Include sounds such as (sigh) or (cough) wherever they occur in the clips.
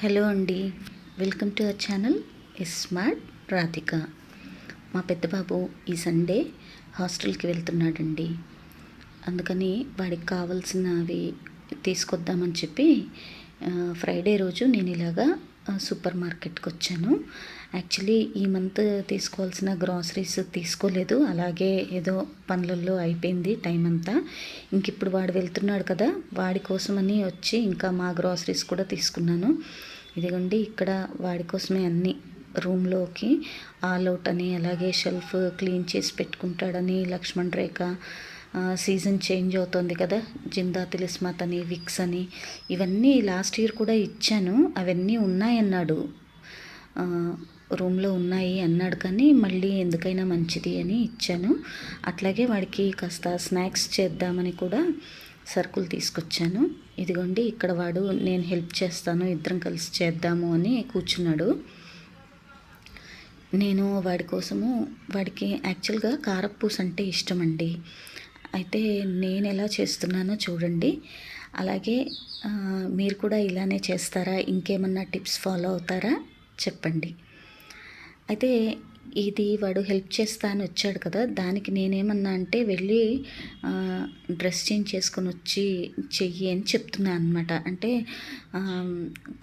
Hello అండి. Welcome to our channel smart Radhika. మా పెద్దబాబు ఈ సండే హాస్టల్కి వెళ్తున్నాడండి. అందుకని వాడికి కావాల్సినవి తీసుకొద్దామని చెప్పి ఫ్రైడే రోజు నేను ఇలాగా సూపర్ మార్కెట్కి వచ్చాను యాక్చువల్లీ ఈ మంత్ తీసుకోవాల్సిన గ్రాసరీస్ తీసుకోలేదు. అలాగే ఏదో పనులలో అయిపోయింది టైం అంతా. ఇంక ఇప్పుడు వాడు వెళ్తున్నాడు కదా వాడి కోసమని వచ్చి ఇంకా మా గ్రాసరీస్ కూడా తీసుకున్నాను. ఇదిగోండి ఇక్కడ వాడి కోసమే అన్ని రూమ్లోకి. ఆల్ అవుట్ అని అలాగే షెల్ఫ్ క్లీన్ చేసి పెట్టుకుంటాడని లక్ష్మణ్ రేఖ సీజన్ చేంజ్ అవుతుంది కదా. జిందా తిలిస్మాత్ అని విక్స్ అని. ఇవన్నీ లాస్ట్ ఇయర్ కూడా ఇచ్చాను. అవన్నీ ఉన్నాయన్నాడు. రూమ్లో ఉన్నాయి అన్నాడు కానీ మళ్ళీ ఎందుకైనా మంచిది అని ఇచ్చాను. అట్లాగే వాడికి కాస్త స్నాక్స్ చేద్దామని కూడా సరుకులు తీసుకొచ్చాను. ఇదిగోండి ఇక్కడ వాడు నేను హెల్ప్ చేస్తాను ఇద్దరం కలిసి చేద్దాము అని కూర్చున్నాడు. నేను వాడి కోసము వాడికి యాక్చువల్గా కారపూస అంటే ఇష్టం అండి అయితే నేను ఎలా చేస్తున్నానో చూడండి. అలాగే మీరు కూడా ఇలానే చేస్తారా? ఇంకేమన్నా టిప్స్ ఫాలో అవుతారా? చెప్పండి. అయితే ఇది వాడు హెల్ప్ చేస్తా అని వచ్చాడు కదా దానికి నేనేమన్నా అంటే వెళ్ళి డ్రెస్ చేంజ్ చేసుకొని వచ్చి చెయ్యి అని చెప్తున్నాను అనమాట అంటే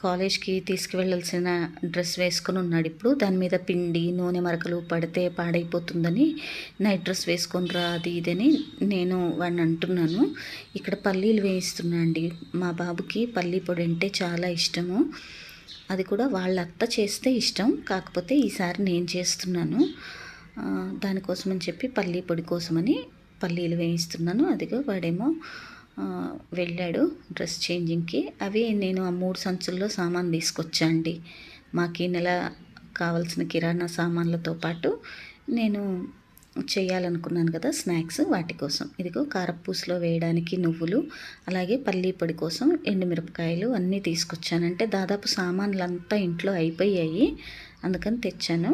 కాలేజ్కి తీసుకువెళ్ళాల్సిన డ్రెస్ వేసుకొని ఉన్నాడు ఇప్పుడు దాని మీద పిండి నూనె మరకలు పడితే పాడైపోతుందని నైట్ డ్రెస్ వేసుకొని రా అది ఇదని నేను వాడిని అంటున్నాను. ఇక్కడ పల్లీలు వేయిస్తున్నా అండి. మా బాబుకి పల్లీ పొడి అంటే చాలా ఇష్టము. అది కూడా వాళ్ళ అత్త చేస్తే ఇష్టం. కాకపోతే ఈసారి నేను చేస్తున్నాను. దానికోసం దానికోసమని చెప్పి పల్లీ పొడి కోసమని పల్లీలు వేయిస్తున్నాను. అదిగో వాడేమో వెళ్ళాడు డ్రెస్ చేంజింగ్కి. అవి నేను ఆ మూడు సంచుల్లో సామాన్ తీసుకొచ్చా అండి. మాకు ఈ నెల కావాల్సిన కిరాణా సామాన్లతో పాటు నేను చేయాలనుకున్నాను కదా స్నాక్స్ వాటి కోసం. ఇదిగో కారపూసలో వేయడానికి నువ్వులు అలాగే పల్లీ పొడి కోసం ఎండుమిరపకాయలు అన్నీ తీసుకొచ్చానంటే దాదాపు సామాన్లు అంతా ఇంట్లో అయిపోయాయి అందుకని తెచ్చాను.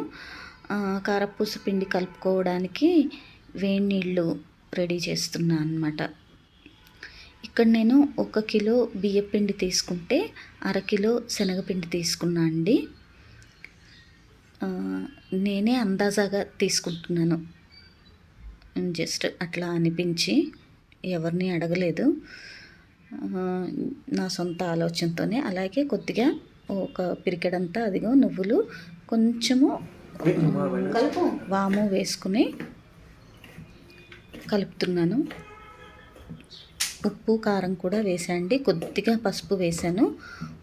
కారపూస పిండి కలుపుకోవడానికి వేడి నీళ్ళు రెడీ చేస్తున్నా అనమాట ఇక్కడ నేను ఒక కిలో బియ్యపిండి తీసుకుంటే అరకిలో శనగపిండి తీసుకున్నా అండి. నేనే అందాజాగా తీసుకుంటున్నాను. జస్ట్ అట్లా అనిపించి ఎవరిని అడగలేదు. నా సొంత ఆలోచనతోనే. అలాగే కొద్దిగా ఒక పిరికెడంతా అదిగో నువ్వులు కొంచెము కలుపు వాము వేసుకుని కలుపుతున్నాను. ఉప్పు కారం కూడా వేసాండి కొద్దిగా పసుపు వేసాను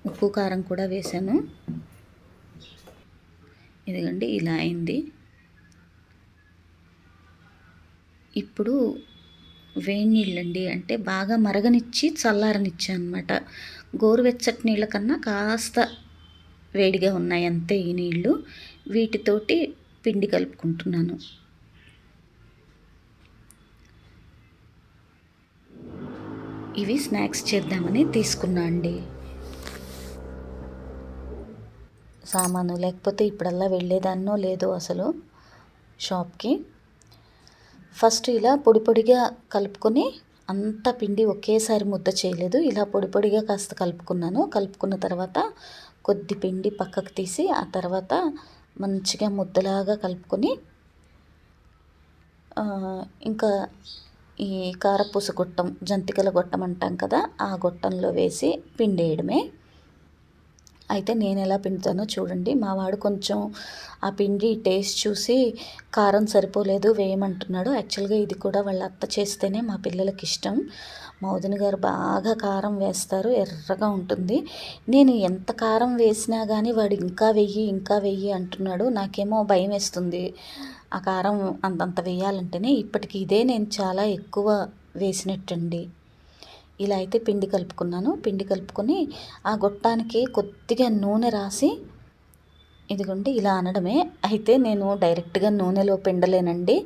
ఉప్పు కారం కూడా వేసాను ఇదిగోండి ఇలా అయింది. ఇప్పుడు వేడి నీళ్ళండి. అంటే బాగా మరగనిచ్చి చల్లారనిచ్చా అనమాట గోరువెచ్చటి నీళ్ళ కన్నా కాస్త వేడిగా ఉన్నాయి అంతే ఈ నీళ్ళు. వీటితోటి పిండి కలుపుకుంటున్నాను. ఇవి స్నాక్స్ చేద్దామని తీసుకున్నా అండి. సామాను లేకపోతే ఇప్పుడల్లా వెళ్ళేదాన్నో లేదో అసలు షాప్కి. ఫస్ట్ ఇలా పొడి పొడిగా కలుపుకొని అంత పిండి ఒకేసారి ముద్ద చేయలేదు. ఇలా పొడి పొడిగా కాస్త కలుపుకున్నాను. కలుపుకున్న తర్వాత కొద్ది పిండి పక్కకు తీసి ఆ తర్వాత మంచిగా ముద్దలాగా కలుపుకొని ఇంకా ఈ కారపూస గొట్టం జంతికల గొట్టం అంటాం కదా ఆ గొట్టంలో వేసి పిండేయడమే. అయితే నేను ఎలా పిండుతానో చూడండి. మా వాడు కొంచెం ఆ పిండి టేస్ట్ చూసి కారం సరిపోలేదు వేయమంటున్నాడు. యాక్చువల్గా ఇది కూడా వాళ్ళ అత్త చేస్తేనే మా పిల్లలకి ఇష్టం. మా గారు బాగా కారం వేస్తారు ఎర్రగా ఉంటుంది. నేను ఎంత కారం వేసినా కానీ వాడు ఇంకా వెయ్యి ఇంకా వెయ్యి అంటున్నాడు. నాకేమో భయం వేస్తుంది. ఆ కారం అంతంత వేయాలంటేనే ఇప్పటికి ఇదే నేను చాలా ఎక్కువ వేసినట్టండి. ఇలా అయితే పిండి కలుపుకున్నాను. పిండి కలుపుకొని ఆ గొట్టానికి కొద్దిగా నూనె రాసి ఇదిగోండి ఇలా అనడమే. అయితే నేను డైరెక్ట్గా నూనెలో పిండలేనండి.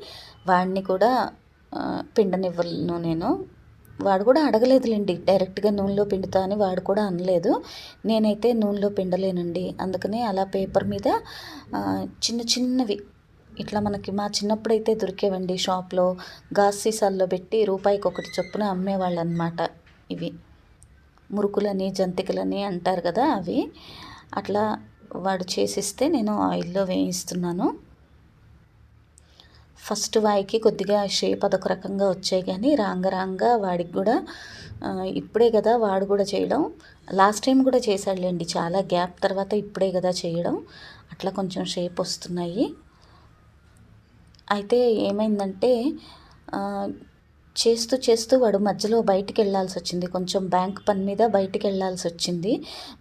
వాడిని కూడా పిండనివ్వను నేను. వాడు కూడా అడగలేదులేండి డైరెక్ట్గా నూనెలో పిండుతా అని వాడు కూడా అనలేదు. నేనైతే నూనెలో పిండలేనండి. అందుకనే అలా పేపర్ మీద చిన్న చిన్నవి ఇట్లా మనకి మా చిన్నప్పుడైతే దొరికేవండి షాప్లో గాస్ సీసాల్లో పెట్టి రూపాయికి ఒకటి చొప్పున అమ్మేవాళ్ళు అనమాట ఇవి. మురుకులని జంతికలని అంటారు కదా అవి. అట్లా వాడు చేసిస్తే నేను ఆయిల్లో వేయిస్తున్నాను. ఫస్ట్ వాయికి కొద్దిగా షేప్ అదొక రకంగా వచ్చాయి కానీ రాంగ రాంగ వాడికి కూడా ఇప్పుడే కదా వాడు కూడా చేయడం. లాస్ట్ టైం కూడా చేశాడులేండి చాలా గ్యాప్ తర్వాత ఇప్పుడే కదా చేయడం. అట్లా కొంచెం షేప్ వస్తున్నాయి. అయితే ఏమైందంటే చేస్తూ చేస్తూ వాడు మధ్యలో బయటికి వెళ్ళాల్సి వచ్చింది కొంచెం బ్యాంక్ పని మీద బయటికి వెళ్ళాల్సి వచ్చింది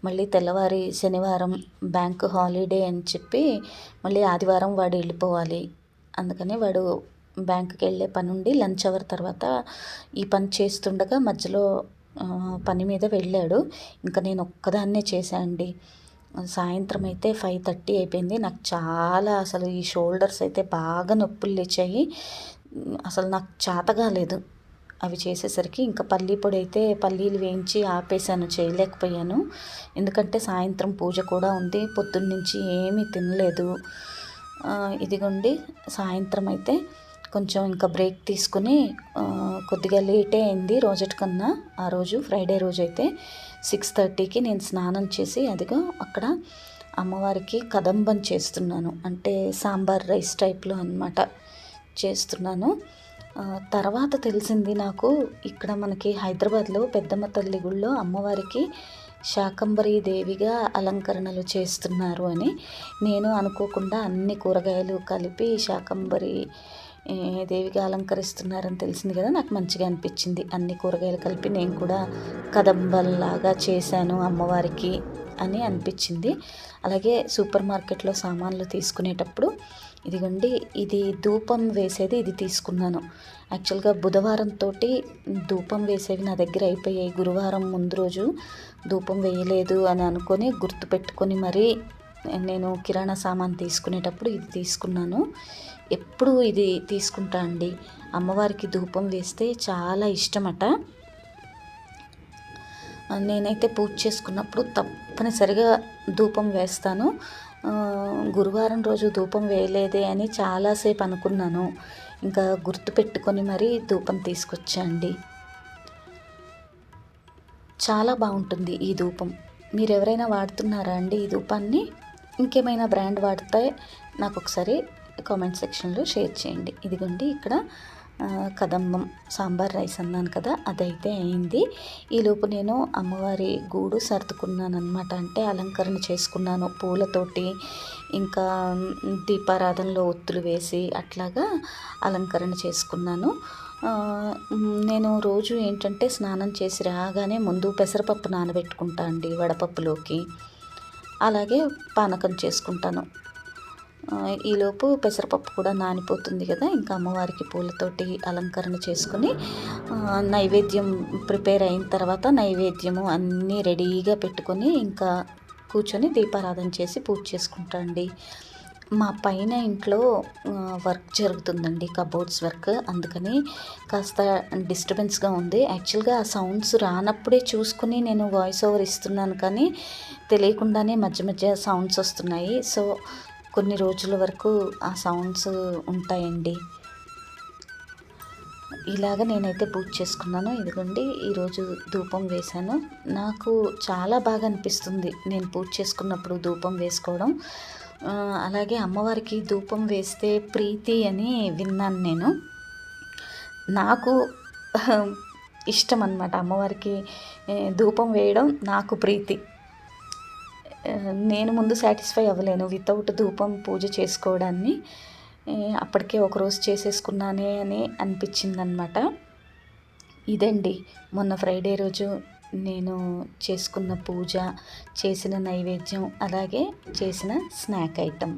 మళ్ళీ తెల్లవారి శనివారం బ్యాంక్ హాలిడే అని చెప్పి మళ్ళీ ఆదివారం వాడు వెళ్ళిపోవాలి. అందుకని వాడు బ్యాంకుకి వెళ్ళే పని ఉండి లంచ్ అవర్ తర్వాత ఈ పని చేస్తుండగా మధ్యలో పని మీద వెళ్ళాడు. ఇంకా నేను ఒక్కదాన్నే చేశానండి సాయంత్రం అయితే ఫైవ్ థర్టీ అయిపోయింది. నాకు చాలా అసలు ఈ షోల్డర్స్ అయితే బాగా నొప్పులు లేచాయి. అసలు నాకు చేత కాలేదు అవి చేసేసరికి ఇంకా పల్లీ పొడి అయితే పల్లీలు వేయించి ఆపేసాను చేయలేకపోయాను. ఎందుకంటే సాయంత్రం పూజ కూడా ఉంది పొద్దున్న నుంచి ఏమీ తినలేదు. ఇదిగోండి సాయంత్రం అయితే కొంచెం ఇంకా బ్రేక్ తీసుకుని కొద్దిగా లేటే అయింది రోజటి కన్నా. ఆ రోజు ఫ్రైడే రోజు అయితే సిక్స్ థర్టీకి నేను స్నానం చేసి అదిగో అక్కడ అమ్మవారికి కదంబం చేస్తున్నాను. అంటే సాంబార్ రైస్ టైప్లో అనమాట చేస్తున్నాను. తర్వాత తెలిసింది నాకు ఇక్కడ మనకి హైదరాబాద్లో పెద్దమ్మ తల్లి గుళ్ళో అమ్మవారికి శాకంబరీ దేవిగా అలంకరణలు చేస్తున్నారు అని. నేను అనుకోకుండా అన్ని కూరగాయలు కలిపి శాకంబరి దేవిగా అలంకరిస్తున్నారని తెలిసింది కదా నాకు మంచిగా అనిపించింది. అన్ని కూరగాయలు కలిపి నేను కూడా కదంబల్లాగా చేశాను అమ్మవారికి అని అనిపించింది. అలాగే సూపర్ మార్కెట్లో సామాన్లు తీసుకునేటప్పుడు ఇదిగోండి ఇది ధూపం వేసేది ఇది తీసుకున్నాను. యాక్చువల్గా బుధవారంతో ధూపం వేసేవి నా దగ్గర అయిపోయాయి. గురువారం ముందు రోజు ధూపం వేయలేదు అని అనుకొని గుర్తుపెట్టుకొని మరీ నేను కిరాణా సామాన్ తీసుకునేటప్పుడు ఇది తీసుకున్నాను. ఎప్పుడు ఇది తీసుకుంటా అండి? అమ్మవారికి ధూపం వేస్తే చాలా ఇష్టమట. నేనైతే పూజ చేసుకున్నప్పుడు తప్పనిసరిగా ధూపం వేస్తాను. గురువారం రోజు ధూపం వేయలేదే అని చాలాసేపు అనుకున్నాను. ఇంకా గుర్తు పెట్టుకొని మరీ ధూపం తీసుకొచ్చండి చాలా బాగుంటుంది ఈ ధూపం. మీరు ఎవరైనా వాడుతున్నారా అండి ఈ ధూపాన్ని? ఇంకేమైనా బ్రాండ్ వాడితే నాకు ఒకసారి కామెంట్ సెక్షన్లో షేర్ చేయండి. ఇదిగోండి ఇక్కడ కదంబం సాంబార్ రైస్ అన్నాను కదా అదైతే అయింది. ఈలోపు నేను అమ్మవారి గూడు సర్దుకున్నాను అనమాట అంటే అలంకరణ చేసుకున్నాను పూలతోటి. ఇంకా దీపారాధనలో ఒత్తులు వేసి అట్లాగా అలంకరణ చేసుకున్నాను. నేను రోజు ఏంటంటే స్నానం చేసి రాగానే ముందు పెసరపప్పు నానబెట్టుకుంటా అండి వడపప్పులోకి. అలాగే పానకం చేసుకుంటాను. ఈలోపు పెసరపప్పు కూడా నానిపోతుంది కదా. ఇంకా అమ్మవారికి పూలతోటి అలంకరణ చేసుకుని నైవేద్యం ప్రిపేర్ అయిన తర్వాత నైవేద్యము అన్నీ రెడీగా పెట్టుకొని ఇంకా కూర్చొని దీపారాధన చేసి పూజ చేసుకుంటాండి మా పైన ఇంట్లో వర్క్ జరుగుతుందండి కబోర్డ్స్ వర్క్. అందుకని కాస్త డిస్టర్బెన్స్గా ఉంది. యాక్చువల్గా ఆ సౌండ్స్ రానప్పుడే చూసుకుని నేను వాయిస్ ఓవర్ ఇస్తున్నాను కానీ తెలియకుండానే మధ్య మధ్య సౌండ్స్ వస్తున్నాయి. సో కొన్ని రోజుల వరకు ఆ సౌండ్స్ ఉంటాయండి. ఇలాగ నేనైతే పూజ చేసుకున్నాను. ఇదిగోండి ఈరోజు ధూపం వేశాను. నాకు చాలా బాగా అనిపిస్తుంది నేను పూజ చేసుకున్నప్పుడు ధూపం వేసుకోవడం. అలాగే అమ్మవారికి ధూపం వేస్తే ప్రీతి అని విన్నాను నేను. నాకు (laughs) ఇష్టం అనమాట అమ్మవారికి ధూపం వేయడం నాకు ప్రీతి. నేను ముందు సాటిస్ఫై అవ్వలేను. వితౌట్ ధూపం పూజ చేసుకోవడాన్ని అప్పటికే ఒకరోజు చేసేసుకున్నానే అని అనిపించింది అనమాట ఇదండి. మొన్న ఫ్రైడే రోజు నేను చేసుకున్న పూజ చేసిన నైవేద్యం అలాగే చేసిన స్నాక్ ఐటమ్